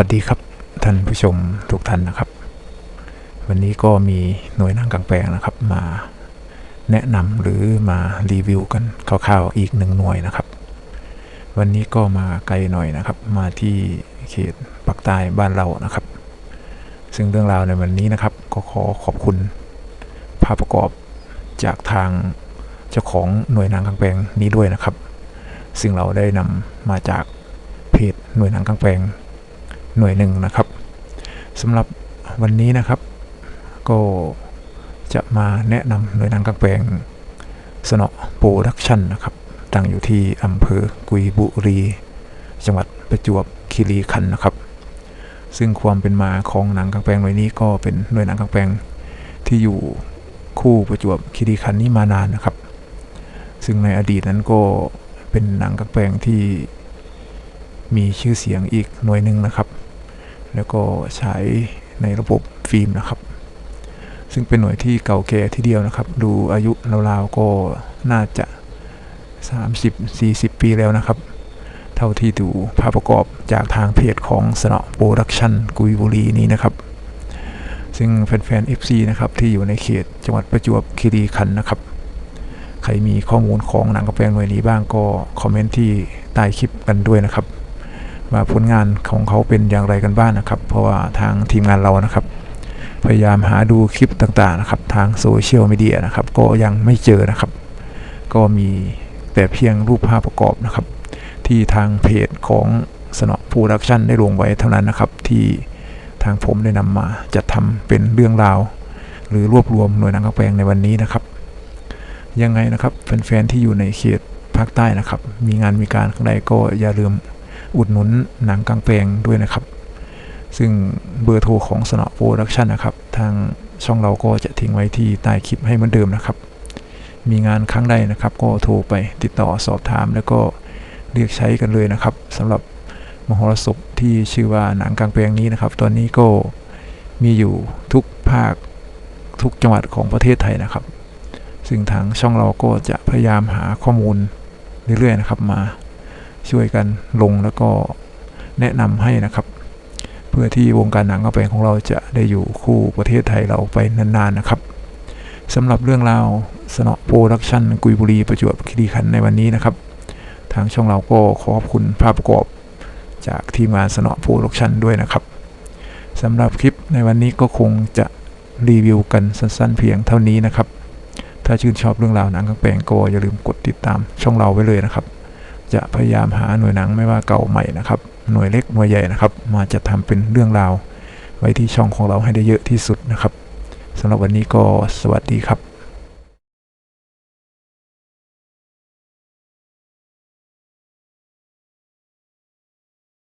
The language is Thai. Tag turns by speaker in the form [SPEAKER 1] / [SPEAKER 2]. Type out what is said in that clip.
[SPEAKER 1] วัสดีครับท่านผู้ชมทุกท่านนะครับ วันนี้ก็มีหน่วยนังกลางแปลงนะครับ มาแนะนำหรือมารีวิวกันคร่าวๆอีกหนึ่งหน่วยนะครับ วันนี้ก็มาไกลหน่อยนะครับ มาที่เขตปักใต้บ้านเรานะครับ ซึ่งเรื่องราวในวันนี้นะครับ ก็ขอขอบคุณภาพประกอบจากทางเจ้าของหน่วยนังกลางแปลงนี้ด้วยนะครับ ซึ่งเราได้นำมาจากเพจหน่วยนังกลางแปลง หน่วยหนึ่งนะครับสำหรับวันนี้นะครับ ก็จะมาแนะนำหน่วยหนังกลางแปลงสนอโปรดักชันนะครับตั้งอยู่ที่อำเภอกุยบุรี จังหวัดประจวบคีรีขันธ์นะครับ ซึ่งความเป็นมาของหนังกลางแปลงหน่วยนี้ก็เป็นหน่วยหนังกลางแปลงที่อยู่คู่ประจวบคีรีขันธ์นี้มานานนะครับ ซึ่งในอดีตนั้นก็เป็นหนังกลางแปลงที่มีชื่อเสียงอีกหน่วยหนึ่งนะครับ แล้วก็ใช้ในระบบฟิล์มนะครับ ซึ่งเป็นหน่วยที่เก่าแก่ทีเดียวนะครับ ดูอายุราวๆก็น่าจะ 30-40 ปีแล้วนะครับ เท่าที่ดูภาพประกอบจากทางเพจของสนอโปรดักชันกุยบุรีนี้นะครับ ซึ่งแฟนๆ FC นะครับ ที่อยู่ในเขตจังหวัดประจวบคีรีขันธ์นะครับใครมีข้อมูลของหนังกระแปลงหน่วยนี้บ้างก็คอมเมนต์ที่ใต้คลิปกันด้วยนะครับ ว่าผลงานของเขาเป็นอย่างไรกันบ้างนะครับ เพราะว่าทางทีมงานเรานะครับ พยายามหาดูคลิปต่างๆนะครับ ทางโซเชียลมีเดียนะครับ ก็ยังไม่เจอนะครับ ก็มีแต่เพียงรูปภาพประกอบนะครับ ที่ทางเพจของสนอโปรดักชันได้ลงไว้เท่านั้นนะครับ ที่ทางผมได้นำมาจัดทำเป็นเรื่องราว หรือรวบรวมหน่วยหนังกแปลงในวันนี้นะครับ ยังไงนะครับแฟนๆที่อยู่ในเขตภาคใต้นะครับ มีงานมีการข้างใดก็อย่าลืม อุดหนุนหนังกลางแปลงด้วยนะครับ ซึ่งเบอร์โทรของสนอโปรดักชันนะครับ ทางช่องเราก็จะทิ้งไว้ที่ใต้คลิปให้เหมือนเดิมนะครับ มีงานครั้งใดนะครับ ก็โทรไปติดต่อสอบถาม แล้วก็เรียกใช้กันเลยนะครับสำหรับมหรสพที่ชื่อว่าหนังกลางแปลงนี้นะครับ ตอนนี้ก็มีอยู่ทุกภาคทุกจังหวัดของประเทศไทยนะครับ ซึ่งทางช่องเราก็จะพยายามหาข้อมูลเรื่อยๆนะครับมา ช่วยกันลงแล้วก็แนะนำให้นะครับ เพื่อที่วงการหนังกระแปลงของเราจะได้อยู่คู่ประเทศไทยเราไปนานๆนะครับสำหรับเรื่องราวสนอโปรดักชันกุยบุรีประจวบคีรีขันธ์ในวันนี้นะครับ ทางช่องเราก็ขอขอบคุณภาพประกอบจากทีมงานสนอโปรดักชันด้วยนะครับสำหรับคลิปในวันนี้ก็คงจะรีวิวกันสั้นๆเพียงเท่านี้นะครับ ถ้าชื่นชอบเรื่องราวหนังกลางแปลงก็อย่าลืมกดติดตามช่องเราไว้เลยนะครับ จะพยายามหาหน่วยหนังไม่ว่าเก่าใหม่นะครับ หน่วยเล็กหน่วยใหญ่นะครับ มาจะทำเป็นเรื่องราว ไว้ที่ช่องของเราให้ได้เยอะที่สุดนะครับสำหรับวันนี้ก็สวัสดีครับ